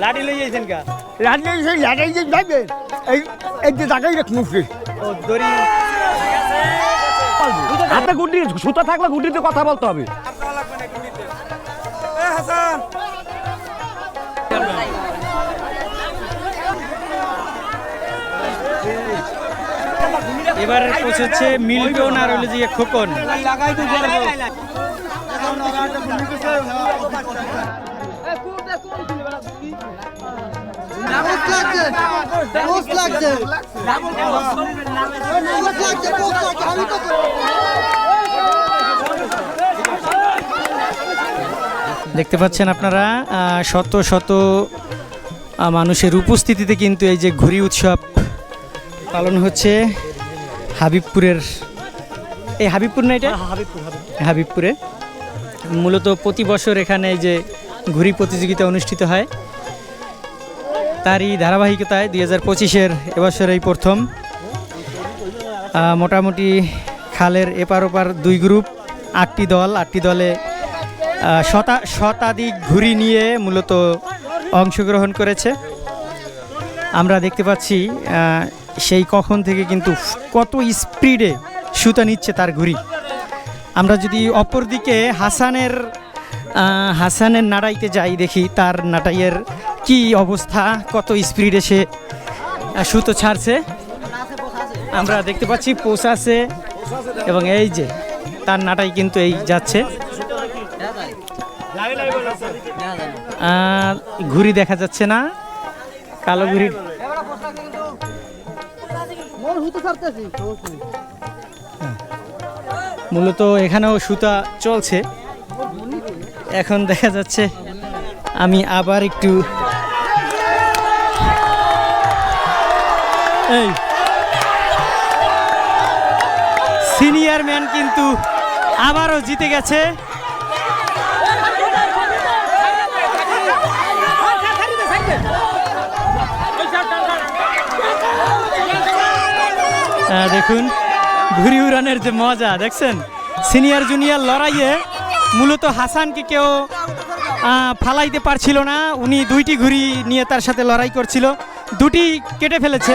লাঠি লই যাইছেন কা? সেই লাটাই যে যাবে এই এই যে জায়গায় রাখ মুখে ও দড়ি। হাতে গুটি সুতা থাকলে গুটিতে কথা বলতে হবে। এবার হচ্ছে মিল্টন আর হলো যে খোকন। পোস্ট পোস্ট লাগছে পোস্ট লাগছে পোস্ট লাগছে আমি তো দেখতে পাচ্ছেন আপনারা শত শত মানুষের উপস্থিতিতে কিন্তু এই যে ঘুড়ি উৎসব পালন হচ্ছে হাবিবপুরের এই হাবিবপুর না এটা? হাবিবপুরে। মূলত প্রতি বছর এখানে এই যে ঘুড়ি প্রতিযোগিতা অনুষ্ঠিত হয়। তারই ধারাবাহিকতায় দুই হাজার পঁচিশের এবছর এই প্রথম মোটামুটি খালের এপার ওপার দুই গ্রুপ, আটটি দল, আটটি দলে শতা, শতাধিক ঘুড়ি নিয়ে মূলত অংশগ্রহণ করেছে। আমরা দেখতে পাচ্ছি সেই কখন থেকে কিন্তু কত স্পিডে সুতা নিচ্ছে তার ঘুড়ি। আমরা যদি অপর দিকে হাসানের হাসানের নাড়াইতে যাই দেখি, তার নাটাইয়ের কি অবস্থা? কত স্পিড এসে সুতো ছাড়ছে? আমরা দেখতে পাচ্ছি পোষ আছে, এবং এই যে, তার নাটাই কিন্তু এই যাচ্ছে। ঘুড়ি দেখা যাচ্ছে না, কালো ছাড়তেছি মূলত এখানেও সুতা চলছে। এখন দেখা যাচ্ছে, আমি আবার একটু এই। সিনিয়র ম্যান কিন্তু আবারও জিতে গেছে। দেখুন, ঘুরি উড়ানের যে মজা, দেখছেন? সিনিয়র জুনিয়র লড়াইয়ে মূলত হাসানকে কেউ ফালাইতে পারছিল না। উনি দুইটি ঘুড়ি নিয়ে তার সাথে লড়াই করছিল। দুটি কেটে ফেলেছে।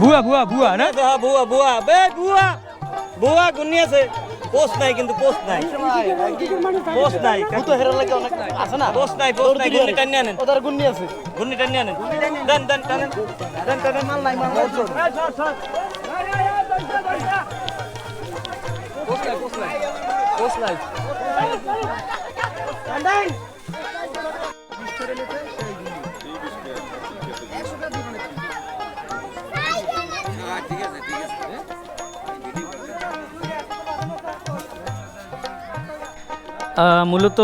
বুয়া বুয়া বুয়া না বুয়া বুয়া বে বুয়া বুয়া গুন্নি আছে পোস্ট নাই কিন্তু পোস্ট নাই পোস্ট নাই তো হেরা লাগে অনেক আছে না পোস্ট নাই পোস্ট নাই গুন্নি টানিয়ে আনেন ওদের গুন্নি আছে গুন্নি টানিয়ে আনেন দেন দেন টানেন দেন টানেন মাল নাই মাল নাই পোস্ট নাই আহ, মূলত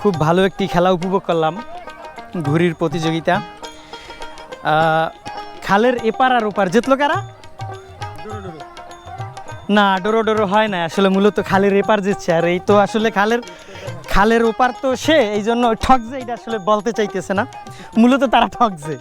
খুব ভালো একটি খেলা উপভোগ করলাম ঘুড়ির প্রতিযোগিতা। খালের এপার আর ওপার। জিতলো কারা? না, ডোরো ডোরো হয় না আসলে মূলত খালের এপার জিতছে। আর এই তো আসলে খালের খালের ওপার তো সে এই জন্য ঠকছে। এটা আসলে বলতে চাইতেছে না। মূলত তারা ঠকছে।